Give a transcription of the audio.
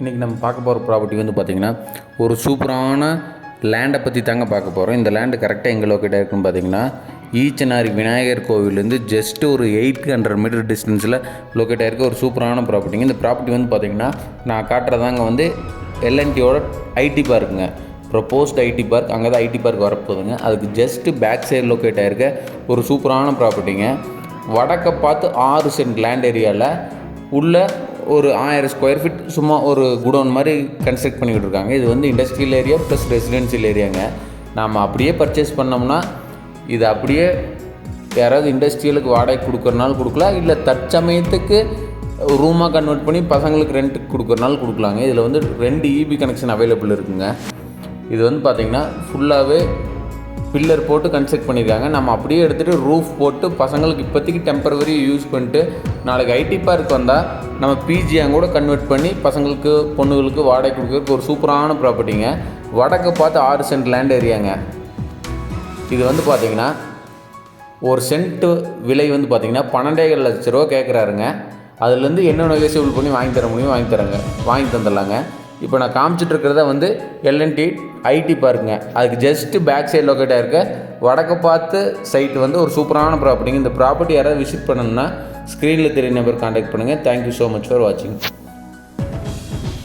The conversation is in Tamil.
இன்றைக்கி நம்ம பார்க்க போகிற ப்ராப்பர்ட்டி வந்து பார்த்திங்கன்னா ஒரு சூப்பரான லேண்டை பற்றி தாங்க பார்க்க போகிறோம் இந்த லேண்டு கரெக்டாக எங்கே லொக்கேட் இருக்குன்னு பார்த்தீங்கன்னா ஈச்சனாரி விநாயகர் கோவிலேருந்து ஜஸ்ட் ஒரு எயிட் ஹண்ட்ரட் மீட்டர் டிஸ்டன்ஸில் லொக்கேட் ஆகிருக்க ஒரு சூப்பரான ப்ராப்பர்ட்டிங்க இந்த ப்ராப்பர்ட்டி வந்து பார்த்திங்கன்னா நான் காட்டுறதாங்க வந்து எல்என்டியோட ஐடி பார்க்குங்க ப்ரப்போஸ்ட் ஐடி பார்க் அங்கே தான் ஐடி பார்க் வரப்போகுதுங்க. அதுக்கு ஜஸ்ட்டு பேக் சைடு லொக்கேட் ஆகிருக்க ஒரு சூப்பரான ப்ராப்பர்ட்டிங்க வடக்கை பார்த்து ஆறு சென்ட் லேண்ட் ஏரியாவில் உள்ள ஒரு ஆயிரம் ஸ்கொயர் ஃபீட் சும்மா ஒரு குடோன் மாதிரி கன்ஸ்ட்ரக்ட் பண்ணிக்கிட்டு இருக்காங்க. இது வந்து இண்டஸ்ட்ரியல் ஏரியா ப்ளஸ் ரெசிடென்சியல் ஏரியாங்க நாம் அப்படியே பர்ச்சேஸ் பண்ணோம்னா இது அப்படியே யாராவது இண்டஸ்ட்ரியலுக்கு வாடகை கொடுக்குறனாலும் கொடுக்கலாம். இல்லை தற்சமயத்துக்கு ரூமாக கன்வெர்ட் பண்ணி பசங்களுக்கு ரெண்ட்டுக்கு கொடுக்குறனாலும் கொடுக்கலாங்க. இதில் வந்து ரெண்டு இபி கனெக்ஷன் அவைலபிள் இருக்குங்க. இது வந்து பார்த்திங்கன்னா ஃபுல்லாகவே பில்லர் போட்டு கன்ஸ்ட்ரக்ட் பண்ணியிருக்காங்க. நம்ம அப்படியே எடுத்துகிட்டு ரூஃப் போட்டு பசங்களுக்கு இப்போதைக்கு டெம்பரவரி யூஸ் பண்ணிட்டு நாளைக்கு ஐடி பார்க் வந்தால் நம்ம பிஜியாக கூட கன்வெர்ட் பண்ணி பசங்களுக்கு பொண்ணுங்களுக்கு வாடகை கொடுக்கறதுக்கு ஒரு சூப்பரான ப்ராப்பர்ட்டிங்க வடக்கு பார்த்து ஆறு சென்ட் லேண்ட் ஏரியாங்க இது வந்து பார்த்தீங்கன்னா ஒரு சென்ட்டு விலை வந்து பார்த்தீங்கன்னா பன்னெண்டேகால் லட்ச ரூபா கேட்குறாருங்க அதுலேருந்து என்ன நெகோசியபிள் பண்ணி வாங்கி தர முடியும் வாங்கி தரங்க வாங்கி தந்துடலாங்க. இப்போ நான் காமிச்சிட்டு இருக்கிறத வந்து எல்என்டி ஐடி பார்க்குங்க அதுக்கு ஜஸ்ட்டு பேக் சைடு லொக்கேட் ஆயிருக்க வடக்கு பார்த்து சைட் வந்து ஒரு சூப்பரான ப்ராப்பர்ட்டிங்க இந்த ப்ராப்பர்ட்டி யாராவது விசிட் பண்ணணும்னா ஸ்க்ரீனில் தெரிய நம்பர் காண்டாக்ட் பண்ணுங்கள் thank you so much for வாட்சிங்